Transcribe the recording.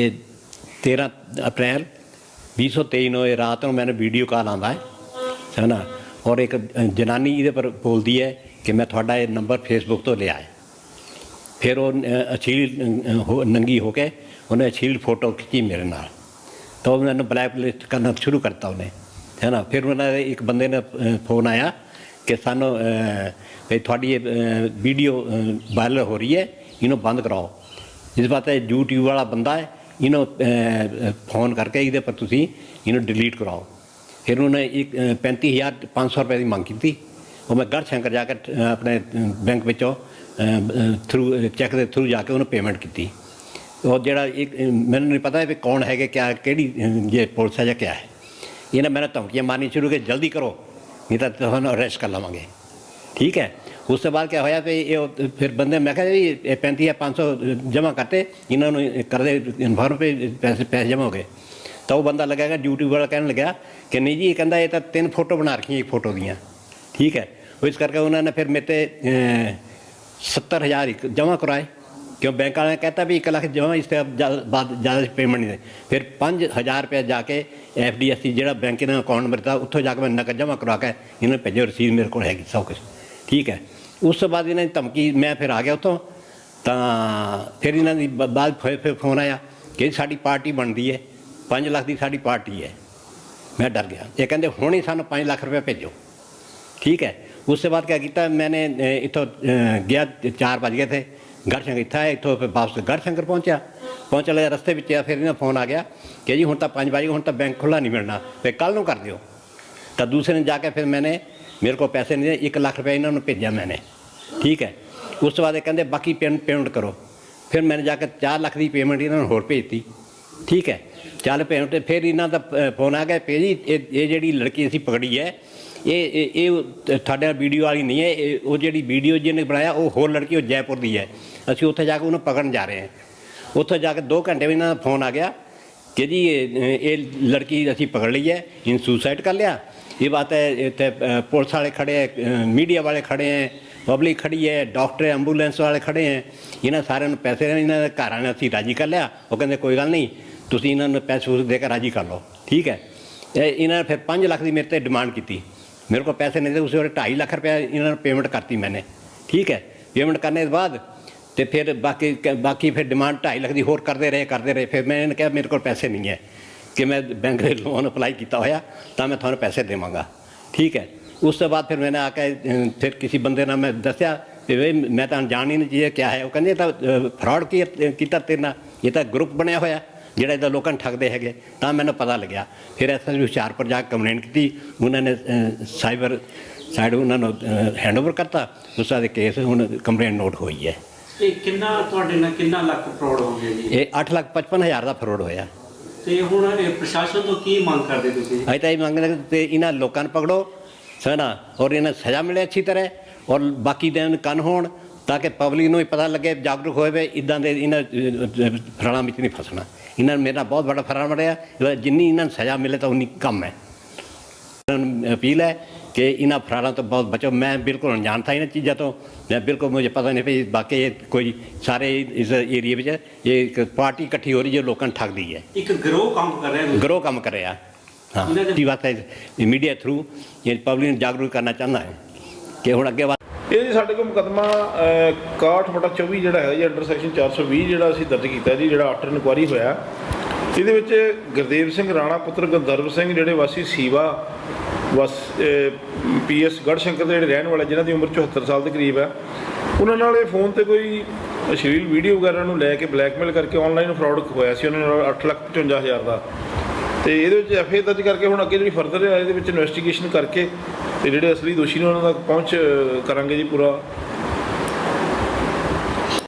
ਇਹ 13 ਅਪ੍ਰੈਲ 2023 ਨੂੰ ਇਹ ਰਾਤ ਨੂੰ ਮੈਨੂੰ ਵੀਡੀਓ ਕਾਲ ਆਉਂਦਾ ਹੈ। ਹੈ ਨਾ? ਔਰ ਇੱਕ ਜਨਾਨੀ ਇਹਦੇ ਪਰ ਬੋਲਦੀ ਹੈ ਕਿ ਮੈਂ ਤੁਹਾਡਾ ਇਹ ਨੰਬਰ ਫੇਸਬੁੱਕ ਤੋਂ ਲਿਆ ਹੈ। ਫਿਰ ਉਹ ਅ, ਅਛੀਲ ਹੋ- ਨੰਗੀ ਹੋ ਕੇ ਉਹਨੇ ਅਛੀਲ ਫੋਟੋ ਖਿੱਚੀ ਮੇਰੇ ਨਾਲ। ਤਾਂ ਉਹ ਮੈਨੂੰ ਬਲੈਕਲਿਸਟ ਕਰਨਾ ਸ਼ੁਰੂ ਕਰਤਾ ਉਹਨੇ। ਹੈ ਨਾ? ਫਿਰ ਉਹਨਾਂ ਦੇ ਇੱਕ ਬੰਦੇ ਨੇ ਫੋਨ ਆਇਆ ਕਿ ਸਾਨੂੰ ਅ, ਵੀ ਤੁਹਾਡੀ ਇਹ ਵੀਡੀਓ ਵਾਇਰਲ ਹੋ ਰਹੀ ਹੈ ਇਹਨੂੰ ਬੰਦ ਕਰਾਓ। ਇਸ ਬਾਤ ਹੈ YouTube ਵਾਲਾ ਬੰਦਾ ਹੈ ਇਹਨੂੰ ਫੋਨ ਕਰਕੇ ਇਹਦੇ ਪਰ ਤੁਸੀਂ ਇਹਨੂੰ ਡਿਲੀਟ ਕਰਾਓ। ਫਿਰ ਉਹਨੇ ਇੱਕ ਅ, 35500 ਰੁਪਏ ਦੀ ਮੰਗ ਕੀਤੀ। ਉਹ ਮੈਂ ਗੜ ਸ਼ੰਕਰ ਜਾ ਕੇ ਆਪਣੇ ਬੈਂਕ ਵਿੱਚੋਂ ਥਰੂ ਚੈੱਕ ਦੇ ਥਰੂ ਜਾ ਕੇ ਉਹਨੂੰ ਪੇਮੈਂਟ ਕੀਤੀ। ਉਹ ਜਿਹੜਾ ਇੱਕ ਮੈਨੂੰ ਨਹੀਂ ਪਤਾ ਵੀ ਕੌਣ ਹੈਗੇ ਕਿਆ ਕਿਹੜੀ ਅ, ਜੇ ਪੁਲਿਸ ਹੈ ਜਾਂ ਕਿਆ ਹੈ। ਇਹਨੇ ਮੈਨੂੰ ਧਮਕੀਆਂ ਮਾਰਨੀ ਸ਼ੁਰੂ ਕੀਤੀ ਜਲਦੀ ਕਰੋ ਨਹੀਂ ਤਾਂ ਤੁਹਾਨੂੰ ਅਰੈਸਟ ਕਰ ਲਵਾਂਗੇ। ਠੀਕ ਹੈ? ਉਸ ਤੋਂ ਬਾਅਦ ਕੀ ਹੋਇਆ ਵੀ ਇਹ ਫਿਰ ਬੰਦੇ ਮੈਂ ਕਿਹਾ ਜੀ ਇਹ 35 ਜਾਂ 500 ਜਮ੍ਹਾਂ ਕਰਤੇ ਇਹਨਾਂ ਨੂੰ ਕਰਦੇ ਇਨਫਾਰਮ ਪੇ ਪੈਸੇ ਪੈਸੇ ਜਮ੍ਹਾਂ ਹੋ ਗਏ ਤਾਂ ਉਹ ਬੰਦਾ ਲੱਗਾਗਾ ਡਿਊਟੀ ਵਾਲਾ ਕਹਿਣ ਲੱਗਾ ਕਿ ਨਹੀਂ ਜੀ ਇਹ ਕਹਿੰਦਾ ਇਹ ਤਾਂ ਤਿੰਨ ਫੋਟੋ ਬਣਾ ਰੱਖੀਆਂ ਇੱਕ ਫੋਟੋ ਦੀਆਂ ਠੀਕ ਹੈ ਇਸ ਕਰਕੇ ਉਹਨਾਂ ਨੇ ਫਿਰ ਮੇਰੇ ਤੇ ਅਹ, 70000 ਇੱਕ ਜਮ੍ਹਾਂ ਕਰਾਏ ਕਿਉਂ ਬੈਂਕ ਵਾਲਿਆਂ ਨੇ ਕਹਿਤਾ ਵੀ 1 ਲੱਖ ਜਮ੍ਹਾਂ ਇਸ ਤੋਂ ਬਾਅਦ ਜ਼ਿਆਦਾ ਪੇਮੈਂਟ ਨਹੀਂ ਦੇ ਫਿਰ 5000 ਰੁਪਏ ਜਾ ਕੇ ਐਫਡੀਐਸਸੀ ਜਿਹੜਾ ਬੈਂਕ ਦਾ ਅਕਾਊਂਟ ਨੰਬਰ ਉੱਥੋਂ ਜਾ ਕੇ ਮੈਂ ਨਕਦ ਜਮ੍ਹਾਂ ਕਰਾ ਕੇ ਇਹਨਾਂ ਨੂੰ ਭੇਜੋ ਰਸੀਦ ਮੇਰੇ ਕੋਲ ਹੈਗੀ ਸਭ ਕੁਝ ਠੀਕ ਹੈ ਉਸ ਤੋਂ ਬਾਅਦ ਇਹਨਾਂ ਦੀ ਧਮਕੀ ਮੈਂ ਫਿਰ ਆ ਗਿਆ ਉੱਥੋਂ। ਤਾਂ ਫਿਰ ਇਹਨਾਂ ਦੀ ਬ- ਬਾਅਦ ਫਿਰ ਫਿਰ ਫੋਨ ਆਇਆ ਕਿ ਸਾਡੀ ਪਾਰਟੀ ਬਣਦੀ ਹੈ। 5 ਲੱਖ ਦੀ ਸਾਡੀ ਪਾਰਟੀ ਹੈ। ਮੈਂ ਡਰ ਗਿਆ। ਇਹ ਕਹਿੰਦੇ ਹੁਣ ਹੀ ਸਾਨੂੰ 5 ਲੱਖ ਰੁਪਏ ਭੇਜੋ। ਠੀਕ ਹੈ। ਉਸ ਤੋਂ ਬਾਅਦ ਕੀ ਕੀਤਾ ਮੈंने ਅ, ਇੱਥੋਂ ਅ, ਗਿਆ 4 ਵਜ ਗਏ ਥੇ ਗੜਸ਼ੰਕਰ ਇੱਥਾ ਹੈ ਇੱਥੋਂ ਫਿਰ ਵਾਪਸ ਗੜਸ਼ੰਕਰ ਪਹੁੰਚਿਆ। ਪਹੁੰਚਣ ਲੱਗਾ ਰਸਤੇ ਵਿੱਚ ਆ ਫਿਰ ਇਹਨਾਂ ਫੋਨ ਆ ਗਿਆ ਕਿ ਜੀ ਹੁਣ ਤਾਂ 5 ਵਜੇ ਹੁਣ ਤਾਂ ਬੈਂਕ ਖੁੱਲਾ ਨਹੀਂ ਮਿਲਣਾ। ਫਿਰ ਕੱਲ ਨੂੰ ਕਰ ਦਿਓ। ਤਾਂ ਦੂਸਰੇ ਨੇ ਜਾ ਕੇ ਫਿਰ ਮੈंने ਮੇਰੇ ਕੋਲ ਪੈਸੇ ਨਹੀਂ ਦੇ 1 ਲੱਖ ਰੁਪਏ ਇਹਨਾਂ ਨੂੰ ਭੇਜਿਆ ਮੈंने ਠੀਕ ਹੈ? ਉਸ ਤੋਂ ਬਾਅਦ ਇਹ ਕਹਿੰਦੇ, ਬਾਕੀ ਪੇਮੈਂਟ ਕਰੋ। ਫਿਰ ਮੈंने ਜਾ ਕੇ 4 ਲੱਖ ਦੀ ਪੇਮੈਂਟ ਇਹਨਾਂ ਨੂੰ ਹੋਰ ਭੇਜਤੀ। ਠੀਕ ਹੈ? ਚੱਲ ਪੇਮੈਂਟ ਫਿਰ ਇਹਨਾਂ ਦਾ ਫੋਨ ਆ ਗਿਆ ਪੇ ਜੀ ਇਹ ਇਹ ਜਿਹੜੀ ਲੜਕੀ ਅਸੀਂ ਪਕੜੀ ਹੈ, ਇਹ ਇਹ ਇਹ ਤੁਹਾਡਾ ਵੀਡੀਓ ਵਾਲੀ ਨਹੀਂ ਹੈ, ਇਹ ਉਹ ਜਿਹੜੀ ਵੀਡੀਓ ਜਿਹਨੇ ਬਣਾਇਆ, ਉਹ ਹੋਰ ਲੜਕੀ ਉਹ ਜੈਪੁਰ ਦੀ ਹੈ। ਅਸੀਂ ਉੱਥੇ ਜਾ ਕੇ ਉਹਨੂੰ ਪਕੜਨ ਜਾ ਰਹੇ ਹਾਂ। ਉੱਥੇ ਜਾ ਕੇ 2 ਘੰਟੇ ਵਿੱਚ ਇਹਨਾਂ ਦਾ ਫੋਨ ਆ ਗਿਆ, ਕਿ ਜੀ, ਇਹ ਲੜਕੀ ਅਸੀਂ ਪਕੜ ਲਈ ਹੈ ਇਹਨੂੰ ਸੁਸਾਈਡ ਕਰ ਲਿਆ ਇਹ ਬਾਤ ਹੈ ਇੱਥੇ ਅ, ਪੁਲਿਸ ਵਾਲੇ ਖੜੇ ਹੈ ਮੀਡੀਆ ਵਾਲੇ ਖੜੇ ਹੈ ਪਬਲਿਕ ਖੜੀ ਹੈ ਡਾਕਟਰ ਐਂਬੂਲੈਂਸ ਵਾਲੇ ਖੜੇ ਹੈ ਇਹਨਾਂ ਸਾਰਿਆਂ ਨੂੰ ਪੈਸੇ ਇਹਨਾਂ ਦੇ ਘਰਾਂ ਨੇ ਅਸੀਂ ਰਾਜੀ ਕਰ ਲਿਆ ਉਹ ਕਹਿੰਦੇ ਕੋਈ ਗੱਲ ਨਹੀਂ ਤੁਸੀਂ ਇਹਨਾਂ ਨੂੰ ਪੈਸੇ ਫੂਸ ਦੇ ਕੇ ਰਾਜੀ ਕਰ ਲਓ ਠੀਕ ਹੈ ਇਹਨਾਂ ਨੇ ਫਿਰ 5 ਲੱਖ ਦੀ ਮੇਰੇ ਤੇ ਡਿਮਾਂਡ ਕੀਤੀ ਮੇਰੇ ਕੋਲ ਪੈਸੇ ਨਹੀਂ ਤੇ ਉਸ ਵੇਲੇ 2.5 ਲੱਖ ਰੁਪਏ ਇਹਨਾਂ ਨੂੰ ਪੇਮੈਂਟ ਕਰਤੀ ਮੈंने ਠੀਕ ਹੈ ਪੇਮੈਂਟ ਕਰਨੇ ਤੋਂ ਬਾਅਦ ਤੇ ਫਿਰ ਬਾਕੀ ਬਾਕੀ ਫਿਰ ਡਿਮਾਂਡ 2.5 ਲੱਖ ਦੀ ਹੋਰ ਕਰਦੇ ਰਹੇ ਕਰਦੇ ਰਹੇ ਫਿਰ ਮੈਂ ਇਹਨਾਂ ਨੇ ਕਿਹਾ ਮੇਰੇ ਕੋਲ ਪੈਸੇ ਨਹੀਂ ਹੈ ਕਿ ਮੈਂ ਬੈਂਕ ਦੇ ਲੋਨ ਅਪਲਾਈ ਕੀਤਾ ਹੋਇਆ ਤਾਂ ਮੈਂ ਤੁਹਾਨੂੰ ਪੈਸੇ ਦੇਵਾਂਗਾ। ਠੀਕ ਹੈ। ਉਸ ਤੋਂ ਬਾਅਦ ਫਿਰ ਮੈंने ਆ ਕੇ ਫਿਰ ਕਿਸੇ ਬੰਦੇ ਨਾਲ ਮੈਂ ਦੱਸਿਆ ਕਿ ਵੀ ਮੈਂ ਤਾਂ ਜਾਣ ਹੀ ਨਹੀਂ ਚਾਹੀਏ ਕਿਆ ਹੈ? ਉਹ ਕਹਿੰਦੇ ਤਾਂ ਫਰਾਡ ਕੀਤਾ ਤੇਰੇ ਨਾਲ? ਇਹ ਤਾਂ ਗਰੁੱਪ ਬਣਿਆ ਹੋਇਆ ਜਿਹੜਾ ਇਹਦਾ ਲੋਕਾਂ ਨੂੰ ਠੱਗਦੇ ਹੈਗੇ। ਤਾਂ ਮੈਨੂੰ ਪਤਾ ਲੱਗਿਆ। ਫਿਰ ਐਸਐਸਪੀ ਹੁਸ਼ਿਆਰਪੁਰ ਜਾ ਕੇ ਕੰਪਲੇਂਟ ਕੀਤੀ। ਉਹਨਾਂ ਨੇ ਸਾਈਬਰ ਸਾਈਡ ਉਹਨਾਂ ਨੂੰ ਹੈਂਡਓਵਰ ਕਰਤਾ। ਉਸ ਦਾ ਕੇਸ ਹੁਣ ਕੰਪਲੇਂਟ ਨੋਟ ਹੋਈ ਹੈ। ਇਹ ਕਿੰਨਾ ਤੁਹਾਡੇ ਨਾਲ ਕਿੰਨਾ ਲੱਖ ਫਰਾਡ ਹੋ ਗਿਆ ਜੀ? ਇਹ 8 ਲੱਖ 55 ਹਜ਼ਾਰ ਦਾ ਫਰੋਡ ਹੋਇਆ। ਤੇ ਹੁਣ ਇਹ ਪ੍ਰਸ਼ਾਸਨ ਤੋਂ ਕੀ ਮੰਗ ਕਰਦੇ ਤੁਸੀਂ? ਅਸੀਂ ਤਾਂ ਇਹ ਮੰਗਦੇ ਹਾਂ ਕਿ ਇਹਨਾਂ ਲੋਕਾਂ ਨੂੰ ਪਕੜੋ, ਸਨਾ, ਔਰ ਇਹਨਾਂ ਨੂੰ ਸਜ਼ਾ ਮਿਲੇ ਅੱਛੀ ਤਰ੍ਹਾਂ, ਔਰ ਬਾਕੀ ਦੇ ਕੰਨ ਹੋਣ ਤਾਂ ਕਿ ਪਬਲਿਕ ਨੂੰ ਵੀ ਪਤਾ ਲੱਗੇ, ਜਾਗਰੂਕ ਹੋਵੇ, ਇਦਾਂ ਦੇ ਇਹਨਾਂ ਫਰਾਲਾਂ ਵਿੱਚ ਨਹੀਂ ਫਸਣਾ। ਇਹਨਾਂ ਨੂੰ ਮੇਰਾ ਬਹੁਤ ਵੱਡਾ ਫਰਾਲ ਬਣਿਆ ਜਿੰਨੀ ਇਹਨਾਂ ਨੂੰ ਸਜ਼ਾ ਮਿਲੇ ਤਾਂ ਉਨੀ ਕੰਮ ਹੈ। ਅਪੀਲ ਹੈ ਕਿ ਇਹਨਾਂ ਫਰਾਲਾਂ ਤੋਂ ਬਹੁਤ ਬਚੋ। ਮੈਂ ਬਿਲਕੁਲ ਅਣਜਾਣ ਥਾ ਇਹਨਾਂ ਚੀਜ਼ਾਂ ਤੋਂ। ਮੈਂ ਬਿਲਕੁਲ ਮੁਝੇ ਪਤਾ ਨਹੀਂ ਵੀ ਬਾਕੀ ਇਹ ਕੋਈ ਸਾਰੇ ਇਸ ਏਰੀਆ ਵਿੱਚ ਇਹ ਇੱਕ ਪਾਰਟੀ ਇਕੱਠੀ ਹੋ ਰਹੀ ਜੋ ਲੋਕਾਂ ਨੂੰ ਠੱਗਦੀ ਹੈ। ਇੱਕ ਗਰੋਹ ਕੰਮ ਕਰ ਰਿਹਾ ਤੁਸੀਂ? ਗਰੋ ਕੰਮ ਕਰਿਆ ਹਾਂ। ਇਹਨਾਂ ਦੇ- ਇਹ ਬਾਤ ਹੈ? ਮੀਡੀਆ ਥਰੂ ਇਹ ਪਬਲਿਕ ਨੂੰ ਜਾਗਰੂਕ ਕਰਨਾ ਚਾਹੁੰਦਾ ਹੈ ਕਿ ਹੁਣ ਅੱਗੇ ਇਹ ਜੀ ਸਾਡੇ ਕੋਲ ਮੁਕਦਮਾ 61 ਬਟਾ 24 ਜਿਹੜਾ ਹੈ ਜੀ ਅੰਡਰ ਸੈਕਸ਼ਨ 420 ਜਿਹੜਾ ਅਸੀਂ ਦਰਜ ਕੀਤਾ ਜੀ ਜਿਹੜਾ ਆਫਟਰ ਇਨਕੁਆਰੀ ਹੋਇਆ। ਇਹਦੇ ਵਿੱਚ ਗੁਰਦੇਵ ਸਿੰਘ ਰਾਣਾ ਪੁੱਤਰ ਗੰਧਰਵ ਸਿੰਘ ਜਿਹੜੇ ਵਾਸੀ ਸੀਵਾ ਵਸ ਪੀਐਸ ਗੜਸ਼ੰਕਰ ਦੇ ਜਿਹੜੇ ਰਹਿਣ ਵਾਲੇ, ਜਿਨ੍ਹਾਂ ਦੀ ਉਮਰ 74 ਸਾਲ ਦੇ ਕਰੀਬ ਹੈ, ਉਹਨਾਂ ਨਾਲ ਇਹ ਫੋਨ ਤੇ ਕੋਈ ਅਸ਼ਲੀਲ ਵੀਡੀਓ ਵਗੈਰਾ ਨੂੰ ਲੈ ਕੇ ਬਲੈਕਮੇਲ ਕਰਕੇ ਆਨਲਾਈਨ ਫਰਾਡ ਹੋਇਆ ਸੀ, ਉਹਨਾਂ ਨਾਲ 855000 ਦਾ। ਤੇ ਇਹਦੇ ਵਿੱਚ ਐਫਏ ਦਰਜ ਕਰਕੇ ਹੁਣ ਅੱਗੇ ਜਿਹੜੀ ਫਰਦਰ ਹੈ, ਇਹਦੇ ਵਿੱਚ ਇਨਵੈਸਟੀਗੇਸ਼ਨ ਕਰਕੇ ਤੇ ਜਿਹੜੇ ਅਸਲੀ ਦੋਸ਼ੀ ਨੇ ਉਹਨਾਂ ਤੱਕ ਪਹੁੰਚ ਕਰਾਂਗੇ ਜੀ ਪੂਰਾ